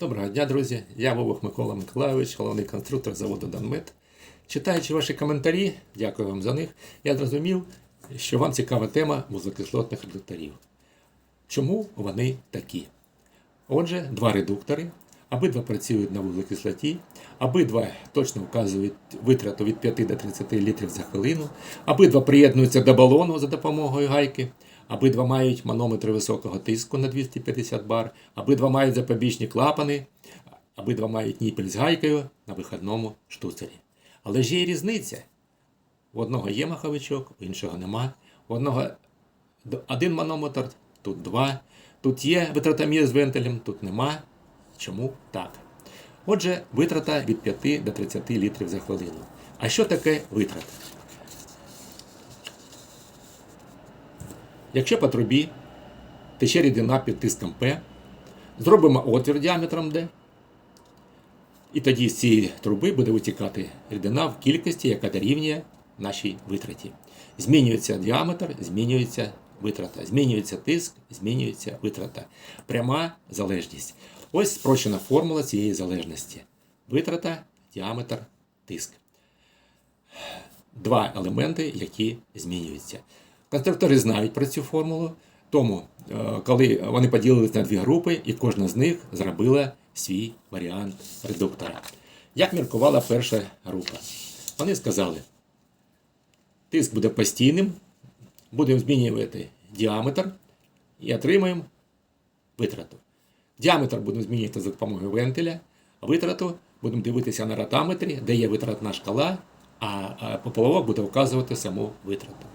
Доброго дня, друзі. Я Вовок Микола Миколайович, головний конструктор заводу Данмет. Читаючи ваші коментарі, дякую вам за них, я зрозумів, що вам цікава тема музокислотних редукторів. Чому вони такі? Отже, два редуктори, обидва працюють на вуглекислоті, обидва точно вказують витрату від 5 до 30 літрів за хвилину, обидва приєднуються до балону за допомогою гайки, обидва мають манометри високого тиску на 250 бар, обидва мають запобіжні клапани, обидва мають ніпель з гайкою на виходному штуцері. Але ж є різниця. У одного є маховичок, у іншого нема. У одного один манометр, тут два. Тут є витратомір з вентилем, тут нема. Чому так? Отже, витрата від 5 до 30 літрів за хвилину. А що таке витрата? Якщо по трубі тече рідина під тиском П, зробимо отвір діаметром D, і тоді з цієї труби буде витікати рідина в кількості, яка дорівнює нашій витраті. Змінюється діаметр, змінюється витрата. Змінюється тиск, змінюється витрата. Пряма залежність. Ось спрощена формула цієї залежності. Витрата, діаметр, тиск. Два елементи, які змінюються. Конструктори знають про цю формулу, тому, е, коли вони поділилися на дві групи, і кожна з них зробила свій варіант редуктора. Як міркувала перша група? Вони сказали, тиск буде постійним, будемо змінювати діаметр і отримаємо витрату. Діаметр будемо змінювати за допомогою вентиля, витрату будемо дивитися на ротаметрі, де є витратна шкала, а поплавок буде вказувати саму витрату.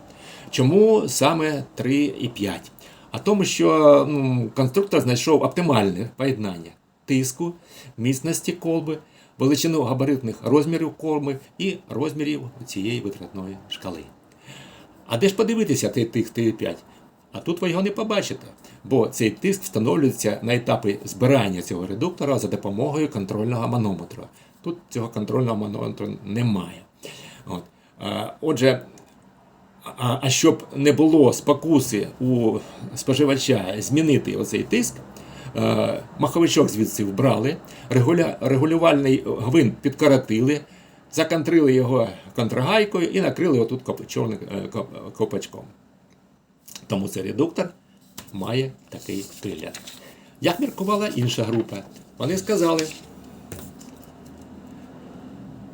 Чому саме 3 і 5? А тому, що ну, конструктор знайшов оптимальне поєднання тиску, міцності колби, величину габаритних розмірів колби і розмірів цієї витратної шкали. А де ж подивитися тиск Т5? А тут ви його не побачите, бо цей тиск встановлюється на етапі збирання цього редуктора за допомогою контрольного манометра. Тут цього контрольного манометру немає. От. Отже, а, щоб не було спокуси у споживача змінити оцей тиск, е, маховичок звідси вбрали, регулювальний гвинт підкоротили, законтрили його контрагайкою і накрили отут чорним е, коп- копачком. Тому цей редуктор має такий вигляд. Як міркувала інша група? Вони сказали,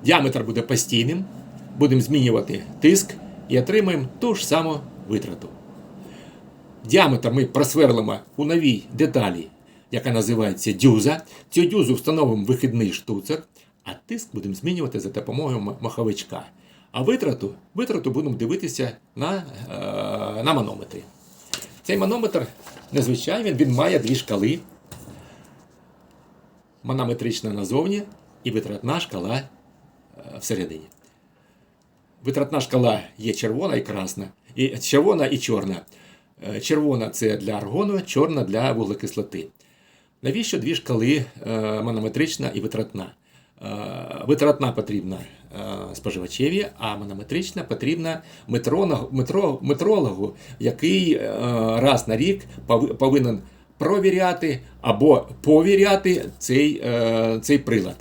діаметр буде постійним, будемо змінювати тиск і отримаємо ту ж саму витрату. Діаметр ми просверлимо у новій деталі, яка називається дюза. Цю дюзу встановимо вихідний штуцер, а тиск будемо змінювати за допомогою маховичка. А витрату, витрату будемо дивитися на, е, на манометрі. Цей манометр незвичайний, він має дві шкали. Манометрична назовні і витратна шкала е, всередині. Витратна шкала є червона і красна, і червона і чорна. Е, Червона це для аргону, чорна для вуглекислоти. Навіщо дві шкали манометрична і витратна? Е, Витратна потрібна е, споживачеві, а манометрична потрібна метро, метрологу, який е, раз на рік повинен провіряти або повіряти цей, цей прилад.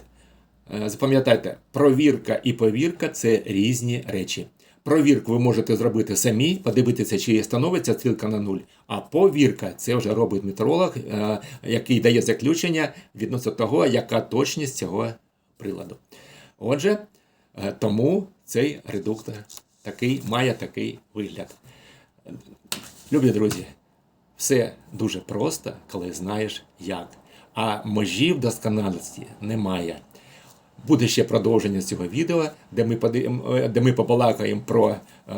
Запам'ятайте, провірка і повірка це різні речі. Провірку ви можете зробити самі, подивитися, чи становиться стрілка на нуль. А повірка це вже робить метролог, який дає заключення відносно того, яка точність цього приладу. Отже, е, тому цей редуктор такий, має такий вигляд. Любі друзі, все дуже просто, коли знаєш як. А межів досконалості немає. Буде ще продовження цього відео, де ми, е, де ми побалакаємо про е,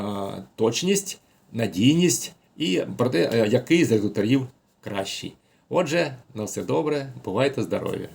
точність, надійність і про те, е, який з редукторів кращий. Отже, на все добре, бувайте здорові!